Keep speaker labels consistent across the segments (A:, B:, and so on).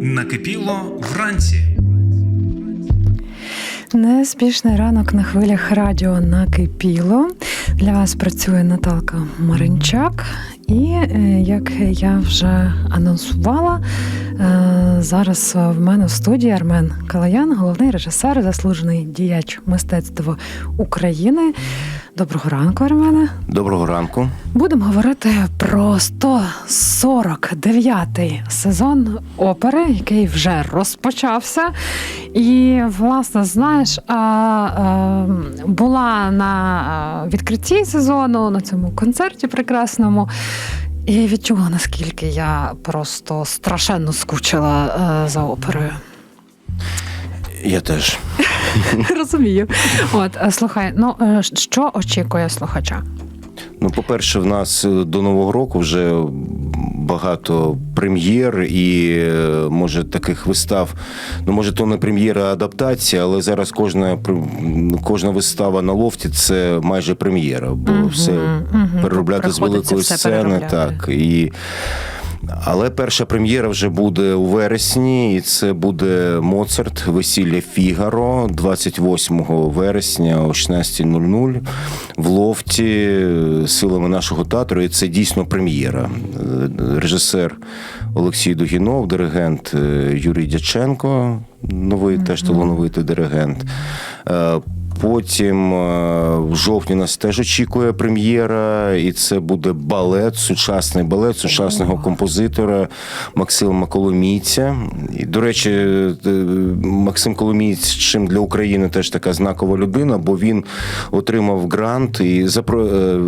A: Накипіло вранці.
B: Неспішний ранок на хвилях радіо накипіло. Для вас працює Наталка Маринчак. І е, як я вже анонсувала, зараз в мене в студії Армен Калаян, головний режисер, заслужений діяч мистецтва України. Доброго ранку, Армене.
C: Доброго ранку.
B: Будемо говорити про 149-й сезон опери, який вже розпочався. І, власне, знаєш, була на відкритті сезону на цьому концерті прекрасному. І відчула, наскільки я просто страшенно скучила е, за оперою.
C: Я теж.
B: Розумію. От е, слухай, ну е, що очікує слухача?
C: Ну, по-перше, в нас е, до Нового року вже багато прем'єр і е, може таких вистав. Ну, може, то не прем'єра, а адаптація, але зараз кожна кожна вистава на лофті це майже прем'єра, бо
B: угу,
C: все
B: угу.
C: переробляти з великої сцени.
B: переробляти.
C: Так і. Але перша прем'єра вже буде у вересні, і це буде Моцарт, весілля Фігаро 28 вересня о 16.00 в лофті силами нашого театру. І це дійсно прем'єра. Е, Режисер Олексій Дугінов, диригент е, Юрій Дяченко, новий теж талановитий диригент. Потім е, в жовтні нас теж очікує прем'єра, і це буде балет, сучасний балет сучасного композитора Максима Коломійця. І, до речі, е, Максим Коломієць чим для України теж така знакова людина, бо він отримав грант і е,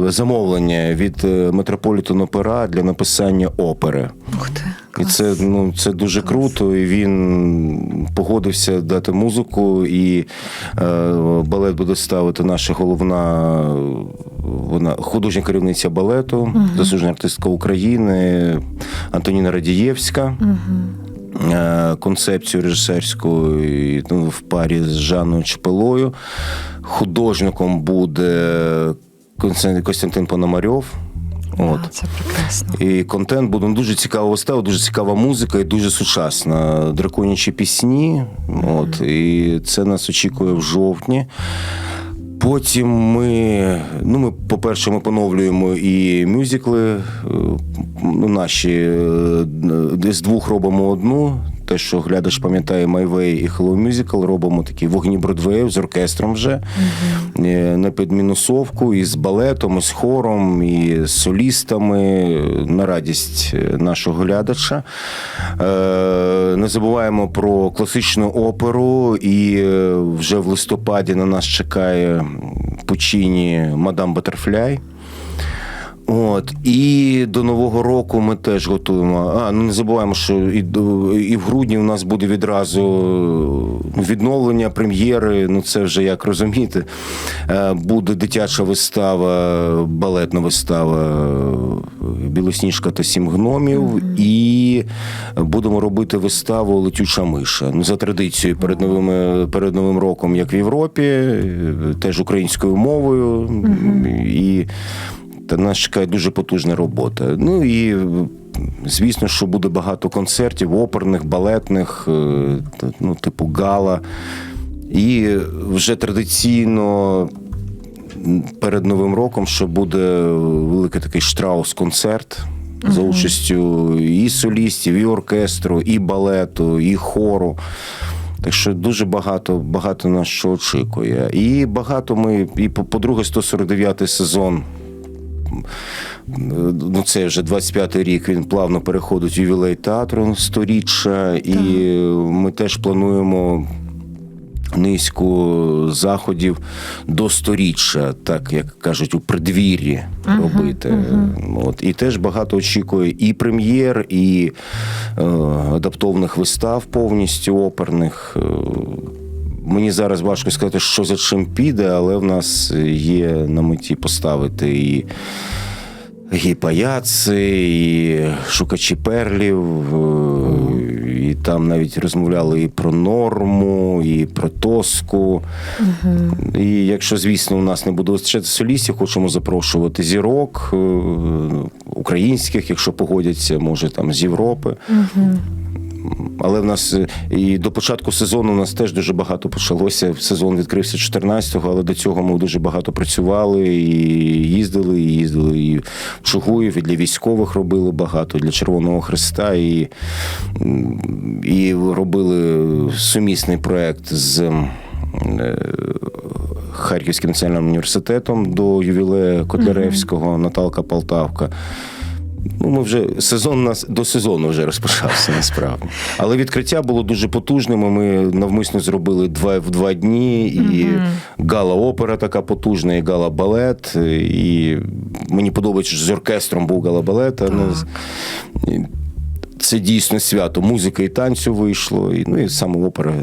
C: замовлення від Метрополітен Опера для написання опери.
B: Ух ти,
C: І це ну це дуже круто. І він погодився дати музику, і е, балет буде ставити наша головна вона художня керівниця балету, заслужена артистка України Антоніна Радієвська. Е, Концепцію режисерську ну, в парі з Жанною Чепелою. Художником буде Костянтин Пономарьов. От.
B: Це прекрасно.
C: І контент буде ну, дуже цікава вистава, дуже цікава музика і дуже сучасна. Драконячі пісні. От, і це нас очікує в жовтні. Потім ми, ну ми, по-перше, ми поновлюємо і мюзикли. Ну, наші е, з двох робимо одну. Те, що глядач пам'ятає Майвей і Hello Musical, робимо такі вогні Бродвею з оркестром вже Е, на підмінусовку і з балетом, і з хором, і з солістами на радість е, нашого глядача. Е, Не забуваємо про класичну оперу, і вже в листопаді на нас чекає Пучині Мадам Батерфляй. От і до нового року ми теж готуємо. А ну не забуваємо, що і, до- і в грудні у нас буде відразу е, відновлення прем'єри. Ну це вже як розуміти. Е, Буде дитяча вистава, балетна вистава е, Білосніжка та сім гномів. І будемо робити виставу Летюча миша. Ну за традицією перед новим перед новим роком, як в Європі, теж українською мовою. І та нас чекає дуже потужна робота. Ну і звісно, що буде багато концертів, оперних, балетних, е, ну, типу гала. І вже традиційно перед Новим роком, що буде великий такий штраус-концерт. За участю і солістів, і оркестру, і балету, і хору. Так що дуже багато, багато нас що очікує. І багато ми, і по- по-друге, 149-й сезон ну це вже 25-й рік. Він плавно переходить в ювілей театру сторіччя, і ми теж плануємо. Низку заходів до сторіччя, так як кажуть, у предвір'ї робити. От і теж багато очікує і прем'єр, і е, адаптованих вистав повністю оперних. Е, Мені зараз важко сказати, що за чим піде, але в нас є на меті поставити і і паяци, і шукачі перлів, е, і там навіть розмовляли і про норму, і про тоску. І якщо, звісно, у нас не буде вистачати солістів, хочемо запрошувати зірок е, українських, якщо погодяться, може там з Європи. Але в нас е, і до початку сезону у нас теж дуже багато почалося. Сезон відкрився 14-го, але до цього ми дуже багато працювали і їздили, і їздили і в Чугуїв, і для військових робили багато, для Червоного Христа, і, і робили сумісний проект з. е, Харківським національним університетом до ювілею Котляревського, Наталка Полтавка. Ну, ми вже сезон нас до сезону вже розпочався насправді. Але відкриття було дуже потужним. Ми навмисно зробили два в два дні. І гала опера така потужна, і гала балет. І мені подобається, що з оркестром був гала балет. Це дійсно свято. Музика і танцю вийшло, і, ну і саме опера.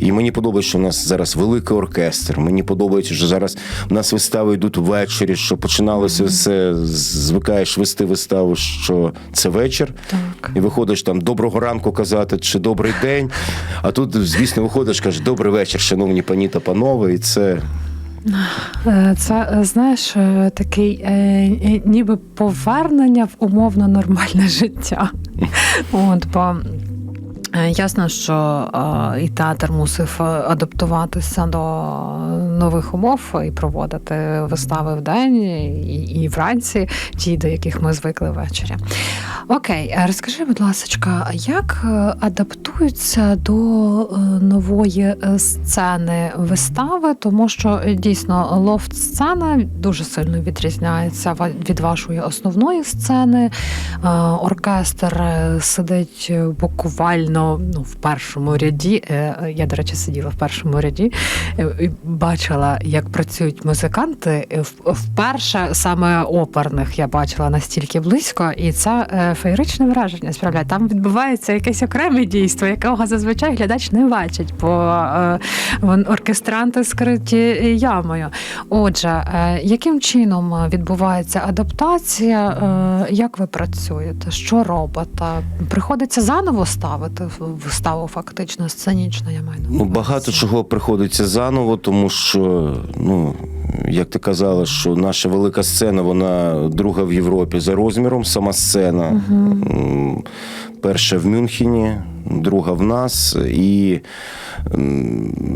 C: І мені подобається, що у нас зараз великий оркестр. Мені подобається, що зараз у нас вистави йдуть ввечері, що починалося все, звикаєш вести виставу, що це вечір.
B: Так.
C: І виходиш там доброго ранку казати чи добрий день. А тут, звісно, виходиш, кажеш, добрий вечір, шановні пані та панове, і це
B: Це е, знаєш е, такий е, е, ніби повернення в умовно нормальне життя. От, бо е, ясно, що е, і театр мусив е, адаптуватися до нових умов і проводити вистави в день і, вранці, ті, до яких ми звикли ввечері. Окей, е, розкажи, будь ласка, як е, адаптуються до е, нової е, сцени вистави, тому що е, дійсно лофт-сцена дуже сильно відрізняється від вашої основної сцени. Е, Оркестр е, сидить е, буквально ну, в першому ряді. Е, Я, до речі, сиділа в першому ряді е, і бачила, як працюють музиканти. Е, Вперше саме оперних я бачила настільки близько, і це феєричне враження справляє. Там відбувається якесь окреме дійство, якого зазвичай глядач не бачить, бо оркестранти скриті ямою. Отже, яким чином відбувається адаптація? Як ви працюєте? Що робите? Приходиться заново ставити виставу, фактично сценічно, я маю
C: Ну, багато чого приходиться заново, тому що, ну, як ти казала, що наша велика сцена, вона друга в Європі за розміром, сама сцена. М, Перша в Мюнхені, друга в нас. І,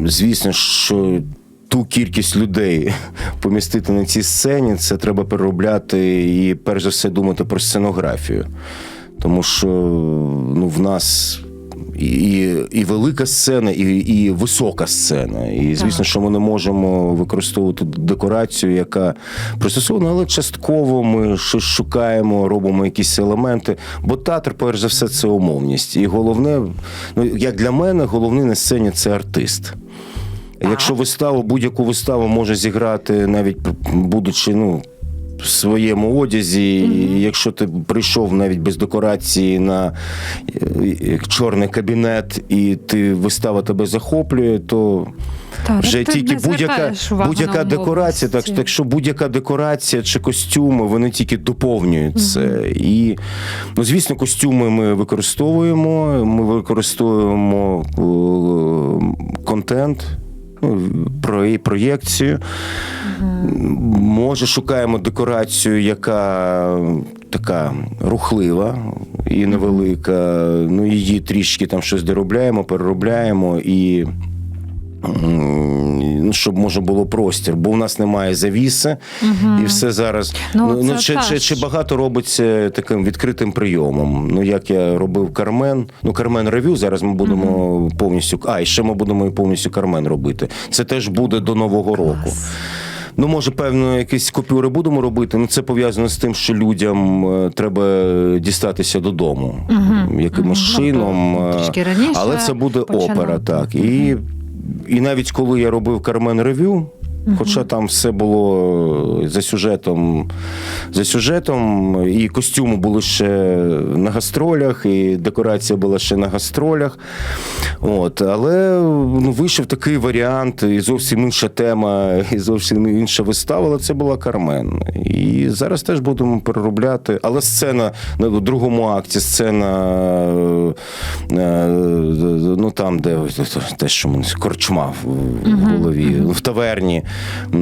C: звісно, що. Ту кількість людей помістити на цій сцені, це треба переробляти і перш за все думати про сценографію. Тому що ну, в нас і, і велика сцена, і, і висока сцена. І звісно,
B: Так.
C: що ми не можемо використовувати декорацію, яка пристосована, але частково ми щось шукаємо, робимо якісь елементи. Бо театр, перш за все, це умовність. І головне, ну як для мене, головне на сцені це артист. Якщо виставу, будь-яку виставу може зіграти, навіть будучи, ну. В своєму одязі, і якщо ти прийшов навіть без декорації на е, чорний кабінет, і ти вистава тебе захоплює, то
B: Так,
C: вже тільки будь-яка, будь-яка декорація, так, так що будь-яка декорація чи костюми, вони тільки доповнюють це. І, ну, звісно, костюми ми використовуємо, ми використовуємо е, контент. ну, про проєкцію. Може, шукаємо декорацію, яка така рухлива і невелика. Ну, її трішки там щось доробляємо, переробляємо і. ну, Щоб може було простір, бо у нас немає завіси, і все зараз.
B: Ну,
C: Ну, чи, чи, чи багато робиться таким відкритим прийомом? Ну, як я робив Кармен, ну Кармен ревю. Зараз ми будемо повністю. А, і ще ми будемо і повністю Кармен робити. Це теж буде до Нового року. Ну, може, певно, якісь купюри будемо робити. Ну, це пов'язано з тим, що людям е, треба дістатися додому якимось
B: угу.
C: чином.
B: Тобто
C: е,
B: трішки раніше
C: Але це буде
B: починати.
C: опера, так. І, і навіть коли я робив Кармен ревю. Хоча там все було за сюжетом, за сюжетом, і костюми були ще на гастролях, і декорація була ще на гастролях. От, але ну, вийшов такий варіант, і зовсім інша тема, і зовсім інша вистава, але це була Кармен. І зараз теж будемо переробляти. Але сцена на другому акті, сцена е, е, ну там, де те, що корчма в в голові, в таверні.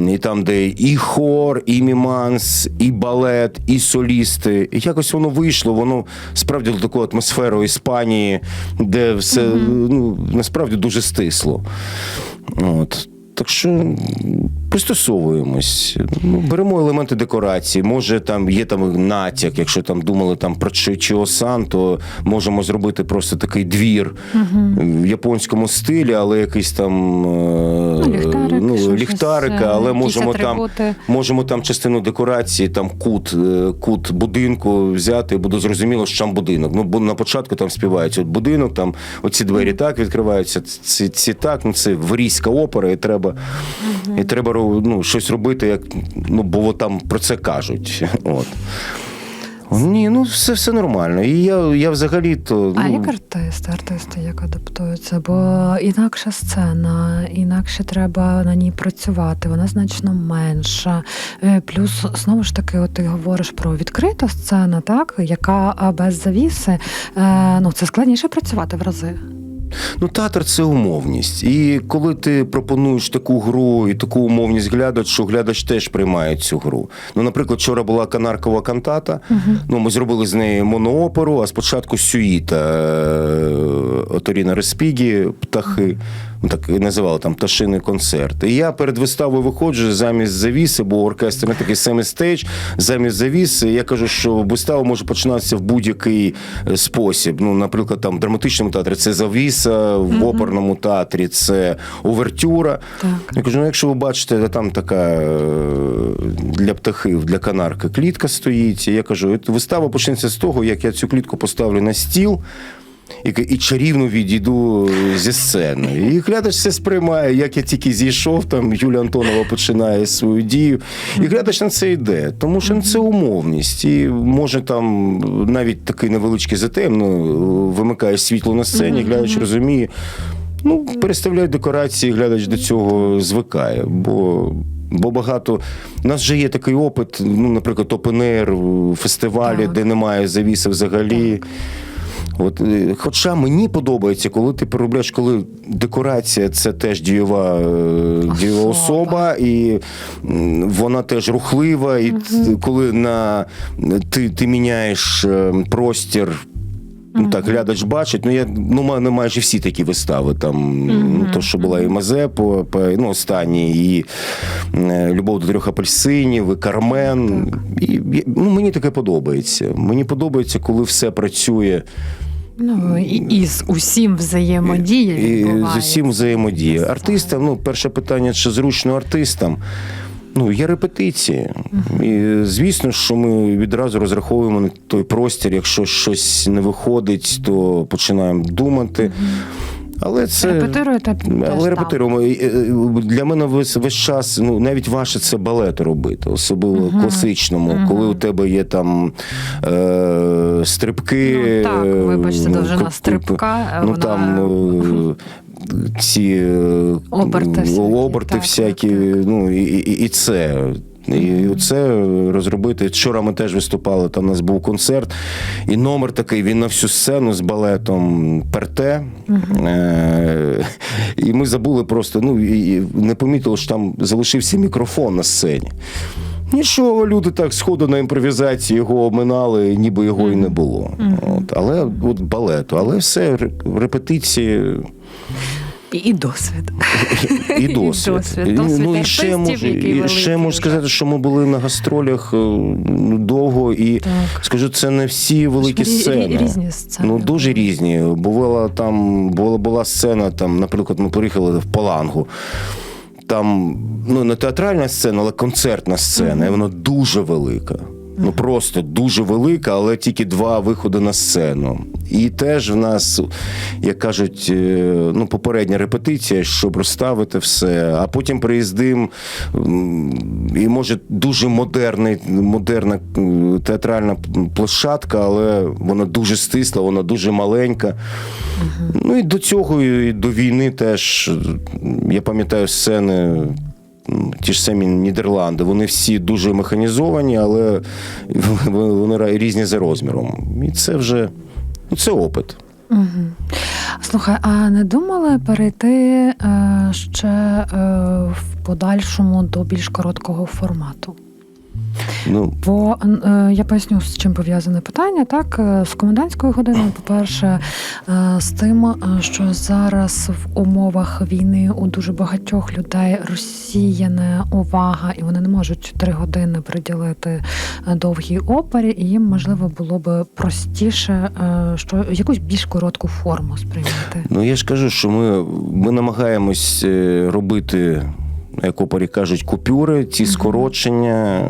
C: І там, де і хор, і міманс, і балет, і солісти. І якось воно вийшло, воно справді до таку атмосферу Іспанії, де все ну, насправді дуже стисло. От. Так що пристосовуємось, ну, беремо елементи декорації. Може, там є там натяк, якщо там думали там про Чіосан, то можемо зробити просто такий двір в японському стилі, але якийсь там е,
B: ліхтарик,
C: ну, ліхтарика,
B: е,
C: але можемо там, можемо там частину декорації, там кут, е, кут будинку взяти, буде зрозуміло, що там будинок. Ну, бо на початку там співають от будинок, там оці двері так відкриваються, ці, ці так, ну це врійська опера, і треба, і треба ро- ну, щось робити, як, ну, бо там про це кажуть. От. Ні, ну все, все нормально. І я, я взагалі то.
B: А
C: ну,
B: як артисти, артисти як адаптуються? Бо інакша сцена, інакше треба на ній працювати, вона значно менша. Е, Плюс, знову ж таки, от ти говориш про відкриту сцену, так, яка без завіси, е, ну це складніше працювати в рази.
C: Ну, театр це умовність. І коли ти пропонуєш таку гру і таку умовність глядачу, глядач теж приймає цю гру. Ну, наприклад, вчора була канаркова кантата. Ну, ми зробили з неї монооперу, а спочатку сюїта е, Оторіна Респігі, птахи. Ну, так і називали там пташиний концерт. І я перед виставою виходжу замість завіси, бо оркестр не такий самий стейдж, замість завіси. Я кажу, що вистава може починатися в будь-який е, спосіб. Ну, наприклад, там в драматичному театрі це завіса, в оперному театрі це овертюра.
B: Так.
C: Я кажу, ну якщо ви бачите, там така е, для птахів, для канарки клітка стоїть. Я кажу, вистава почнеться з того, як я цю клітку поставлю на стіл. І, і чарівно відійду зі сцени. І глядач все сприймає, як я тільки зійшов, там Юлія Антонова починає свою дію. І глядач на це йде, тому що це умовність. І може там навіть такий невеличкий затем, ну, вимикає світло на сцені, глядач розуміє. Ну, переставляють декорації, глядач до цього звикає. Бо, бо багато. У нас вже є такий опит, ну, наприклад, опенер, фестивалі,
B: Так.
C: де немає завіси взагалі. От, е, хоча мені подобається, коли ти переробляєш, коли декорація це теж дієва, е, дієва особа, і вона теж рухлива, і угу. коли на, ти, ти міняєш е, простір. Ну, так, глядач бачить. Ну, я, ну, мене майже всі такі вистави. Там, ну, то, що була і Мазепо, ну, останні, і е, Любов до трьох апельсинів, і Кармен. І, і, ну, мені таке подобається. Мені подобається, коли все працює
B: Ну і, і з усім взаємодія
C: і з усім взаємодія. Артистам, ну, перше питання, чи зручно артистам. Ну, є репетиції. І, звісно, що ми відразу розраховуємо на той простір. Якщо щось не виходить, то починаємо думати. Але це.
B: Репетируєте
C: Але репетируємо. Е, Для мене весь, весь час, ну навіть ваше це балет робити, особливо класичному, коли у тебе є там е, стрибки.
B: Ну, так,
C: е,
B: вибачте,
C: ну,
B: довжина стрибка,
C: Ну
B: вона-
C: там. Ці е,
B: Оберти всякі,
C: оберти
B: так,
C: всякі,
B: так, так.
C: ну і, і, і це. І це розробити. Вчора ми теж виступали, там у нас був концерт, і номер такий, він на всю сцену з балетом перте. Е- і ми забули просто, ну і, не помітили, що там залишився мікрофон на сцені. Нічого, люди так сходу на імпровізації його обминали, ніби його і не було. От, але от балету, але все репетиції
B: І, і досвід.
C: і досвід.
B: досвід, досвід
C: ну, і ще можу, і ще можу сказати, що ми були на гастролях е, довго, і
B: Так.
C: скажу, це не всі великі сцени.
B: різні сцени.
C: Ну, дуже різні. Бувала там, була, була сцена, там, наприклад, ми приїхали в Палангу. Там ну, не театральна сцена, але концертна сцена, і вона дуже велика. Ну просто дуже велика, але тільки два виходи на сцену. І теж в нас, як кажуть, е, ну, попередня репетиція, щоб розставити все, а потім приїздим, і може дуже модерний, модерна театральна площадка, але вона дуже стисла, вона дуже маленька. Ну і до цього, і до війни теж, я пам'ятаю сцени. Ті ж самі Нідерланди, вони всі дуже механізовані, але вони різні за розміром. І це вже ну, це опит.
B: Угу. Слухай, а не думали перейти е, ще е, в подальшому до більш короткого формату?
C: Ну,
B: Бо е, я поясню, з чим пов'язане питання. Так, Е, з комендантською годиною, по-перше, е, з тим, що зараз в умовах війни у дуже багатьох людей розсіяна увага, і вони не можуть три години приділити довгій опері, і їм можливо було би простіше, що якусь більш коротку форму сприйняти.
C: ну я ж кажу, що ми, ми намагаємось робити, як опорі кажуть, купюри, ці скорочення.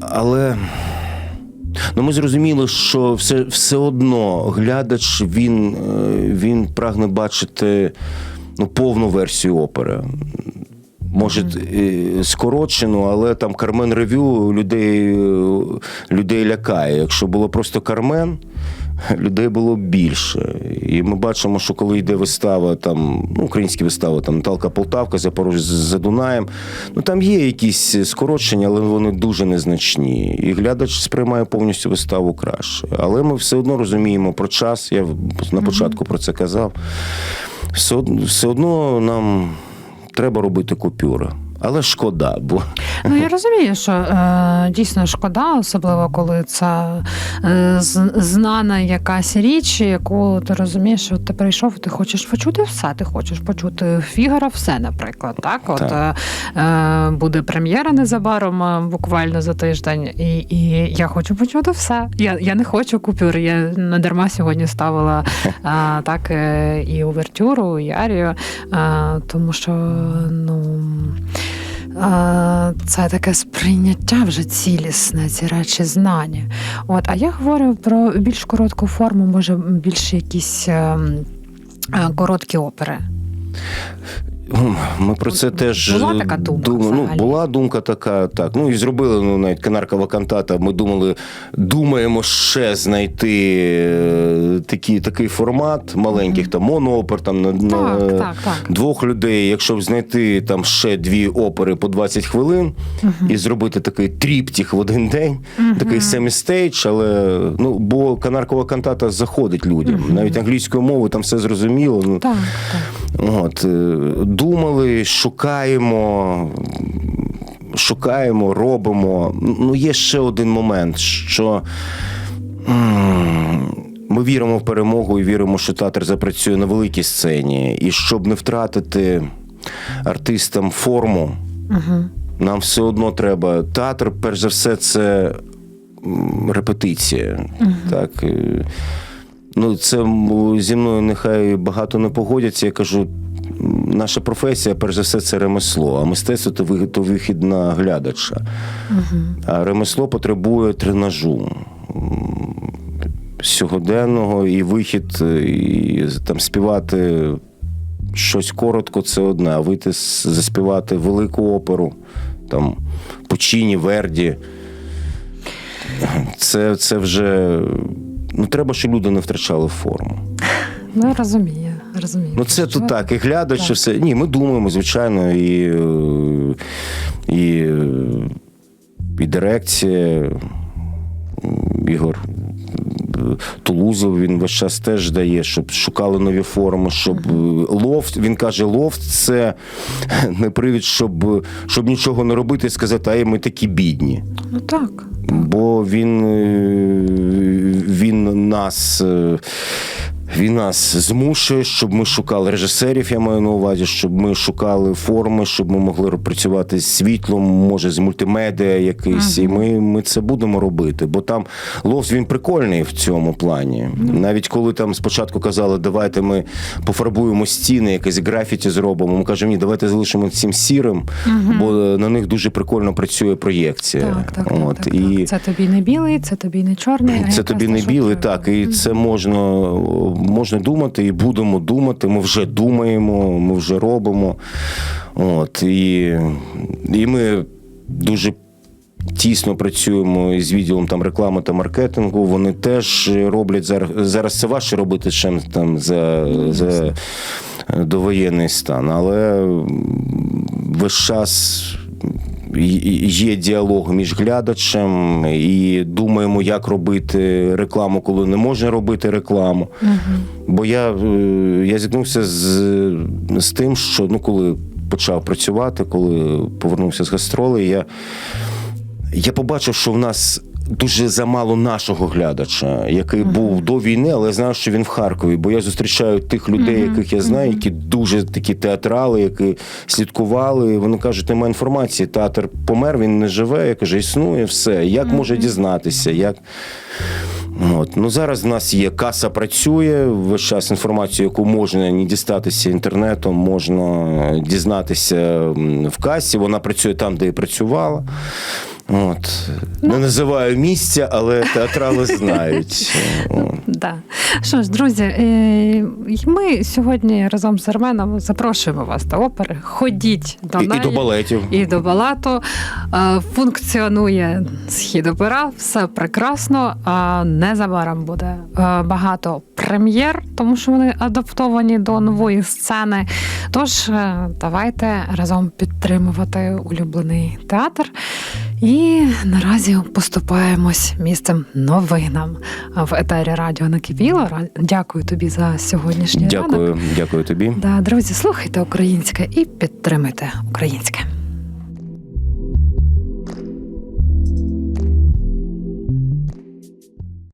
C: Але ну, ми зрозуміли, що все, все одно глядач він, е, він прагне бачити ну, повну версію опери. Може, е, скорочену, але там Кармен Ревю людей, е, людей лякає. Якщо було просто Кармен, людей було більше. І ми бачимо, що коли йде вистава, там, ну, українські вистави, там Наталка Полтавка, Запорожжя за Дунаєм, ну там є якісь скорочення, але вони дуже незначні. І глядач сприймає повністю виставу краще. Але ми все одно розуміємо про час. Я на початку про це казав. Все, все одно нам треба робити купюри. Але шкода, бо
B: Ну я розумію, що е, дійсно шкода, особливо коли це е, знана якась річ, яку ти розумієш, що ти прийшов, ти хочеш почути все. Ти хочеш почути Фігара, все, наприклад. Так, от
C: Так.
B: Е, е, буде прем'єра незабаром, е, буквально за тиждень, і, і я хочу почути все. Я, я не хочу купюр. Я не дарма сьогодні ставила е, так е, і увертюру, і арію, е, тому що ну. А, Це таке сприйняття вже цілісне, ці речі знання. От, а я говорю про більш коротку форму, може більш якісь ем, короткі опери.
C: Ми про це теж
B: Була така думка
C: дум- ну, була думка така, так. Ну і зробили ну, навіть канаркова кантата. Ми думали, думаємо ще знайти е, такі, такий формат маленьких, там моноопер, там на, на
B: Так, так, так.
C: двох людей. Якщо знайти там ще дві опери по 20 хвилин і зробити такий тріптіх в один день, такий семістейдж, але ну, бо канаркова кантата заходить людям. Навіть англійською мовою там все зрозуміло. Ну,
B: Так, так.
C: От, е, думали, шукаємо, шукаємо, робимо. Ну, є ще один момент, що ми віримо в перемогу і віримо, що театр запрацює на великій сцені. І щоб не втратити артистам форму,
B: Угу.
C: нам все одно треба. Театр, перш за все, це репетиція. Так. е, Ну, це зі мною нехай багато не погодяться. Я кажу, наша професія, перш за все, це ремесло, а мистецтво то ви- то вихід на глядача. А ремесло потребує тренажу. Сьогоденного і вихід, е, і там співати щось коротко це одне, а вийти заспівати велику оперу, там Пучіні, Верді. Це, це вже. Ну, треба, щоб люди не втрачали форму.
B: Ну, я розумію, розумію.
C: Ну, це тут так, і глядач,
B: Так.
C: все. Ні, ми думаємо, звичайно, і, е, і, е, і дирекція, Ігор. Тулузов він весь час теж дає, щоб шукали нові форми, щоб е, лофт. Він каже, лофт це не привід, щоб, щоб нічого не робити і сказати, ай, ми такі бідні.
B: Ну так.
C: Бо він, він нас. Він нас змушує, щоб ми шукали режисерів, я маю на увазі, щоб ми шукали форми, щоб ми могли працювати з світлом, може, з мультимедіа якийсь. І ми, ми це будемо робити. Бо там лофт він прикольний в цьому плані. Навіть коли там спочатку казали, давайте ми пофарбуємо стіни, якесь графіті зробимо. Ми кажемо, ні, давайте залишимо цим сірим, бо на них дуже прикольно працює проєкція.
B: Так, так, так,
C: От,
B: так,
C: і...
B: так. Це тобі не білий, це тобі не чорний.
C: Це тобі не білий, так, і це можна, можна думати, і будемо думати. Ми вже думаємо, ми вже робимо. От, і, і ми дуже тісно працюємо із відділом там реклами та маркетингу. Вони теж роблять зараз. Зараз це важче робити, чим там за, за довоєнний стан. Але весь час є діалог між глядачем, і думаємо, як робити рекламу, коли не можна робити рекламу. Бо я, е, я зіткнувся з, з тим, що ну, коли почав працювати, коли повернувся з гастролей, я, я побачив, що в нас. Дуже замало нашого глядача, який був до війни, але я знаю, що він в Харкові. Бо я зустрічаю тих людей, яких я знаю, які дуже такі театрали, які слідкували. Вони кажуть, немає інформації. Театр помер, він не живе. Я кажу, існує все. Як може дізнатися? Як От. Ну, зараз в нас є каса працює, весь час інформацію, яку можна не дістатися інтернетом, можна дізнатися в касі. Вона працює там, де і працювала. От. Не називаю місця, але театрали знають.
B: Да. Що ж, друзі, е, ми сьогодні разом з Арменом запрошуємо вас до опери. Ходіть до
C: І, і до балетів.
B: І до балату Е, функціонує схід опера, все прекрасно. Незабаром буде е, багато прем'єр, тому що вони адаптовані до нової сцени. Тож давайте разом підтримувати улюблений театр. І наразі поступаємось місцем новинам в етері радіо накипіло. Дякую тобі за сьогоднішній ранок.
C: Дякую, дякую тобі.
B: Да, друзі, слухайте українське і підтримайте українське.